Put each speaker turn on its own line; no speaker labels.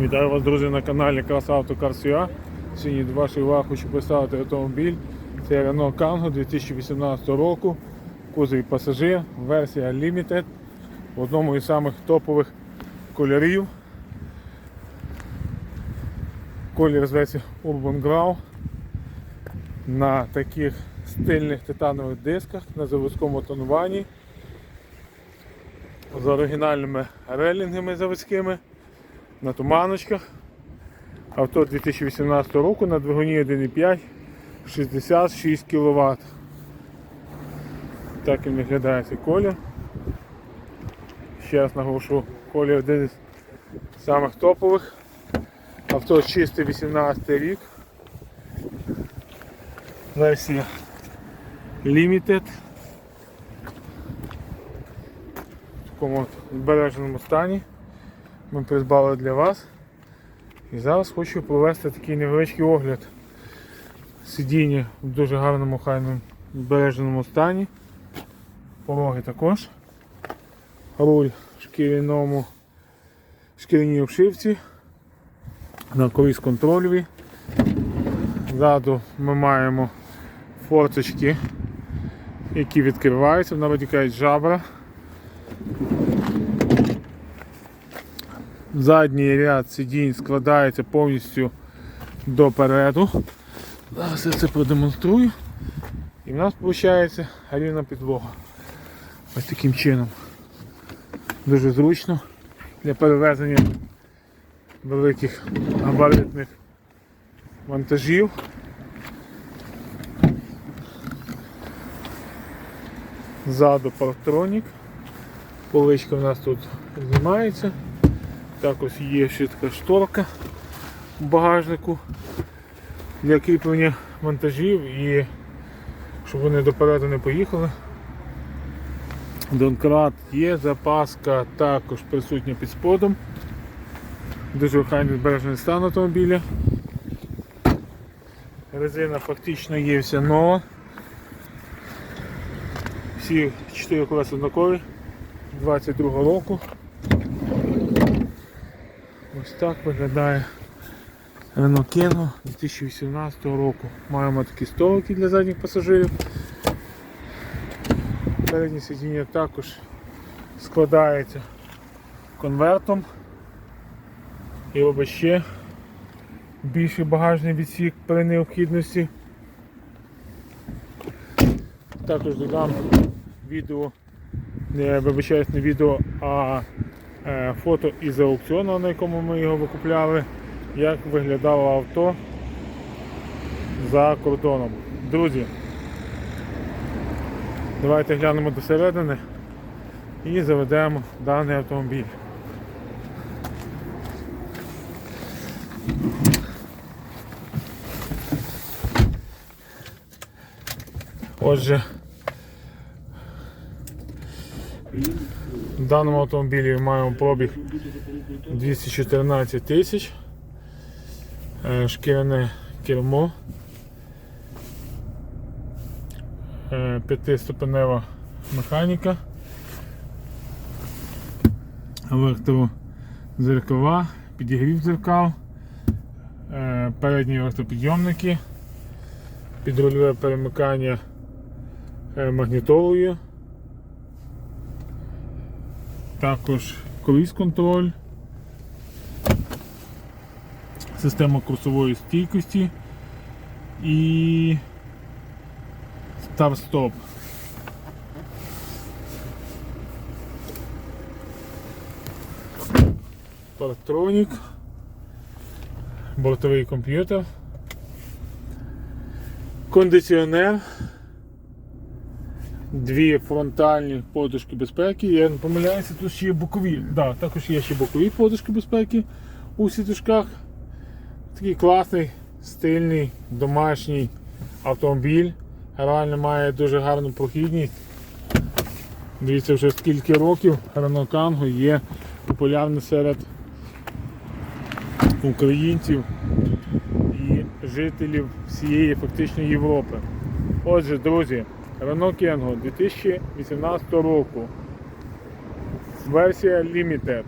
Вітаю вас, друзі, на каналі Красавто Карсуя. Сьогодні до вашої уваги хочу представити автомобіль. Це Renault Kangoo 2018 року. Кузовий пасажир, версія Limited в одному із самих топових кольорів. Колір зветься Urban Grau на таких стильних титанових дисках на заводському тонуванні з оригінальними релінгами заводськими на туманочках. Авто 2018 року на двигуні 1,5 66 кВт. Так він виглядає цей колір. Ще раз наголошу, колір один із самих топових. Авто чистий 18 рік. Версія Limited. В такому от збереженому стані ми придбали для вас. І зараз хочу провести такий невеличкий огляд. Сидіння в дуже гарному хайному збереженому стані. Пороги також. Руль в шкіряному шкіряній обшивці. На коліс контрольові. Ззаду ми маємо форточки, які відкриваються, вона витікають жабра. Задній ряд сидінь складається повністю допереду. Зараз я це продемонструю. І в нас виходить рівна підлога. Ось таким чином. Дуже зручно для перевезення великих габаритних вантажів. Ззаду парктронік. Поличка в нас тут знімається. Також є ще така шторка в багажнику для кріплення вантажів і щоб вони допереду не поїхали. Донкрат є, запаска також присутня під сподом. Дуже охайний збережений стан автомобіля. Резина фактично є вся нова. Всі 4 колеса однакові 22 року. Ось так виглядає Renault Kangoo 2018 року. Маємо такі столики для задніх пасажирів. Переднє сидіння також складається конвертом і робить ще більший багажний відсік при необхідності. Також додам відео, не вибачаюсь не відео, а фото із аукціону, на якому ми його викупляли, як виглядало авто за кордоном. Друзі, давайте глянемо до середини і заведемо даний автомобіль. Отже, в даному автомобілі маємо пробіг 214 тисяч, Е, шкіряне кермо, Е, п'ятиступенева механіка, електрозеркала, підігрів дзеркал, е, передні електропідйомники, підрульове перемикання магнітолою. Також круїз контроль, система курсової стійкості. І старт-стоп. Парктронік, бортовий комп'ютер, кондиціонер, дві фронтальні подушки безпеки. Я не помиляюся, тут ще є бокові. Да, також є ще бокові подушки безпеки у сітушках. Такий класний, стильний, домашній автомобіль. Реально має дуже гарну прохідність. Дивіться, вже скільки років Renault Kangoo є популярний серед українців і жителів всієї фактично Європи. Отже, друзі, Renault Kangoo 2018 року. Версія Limited.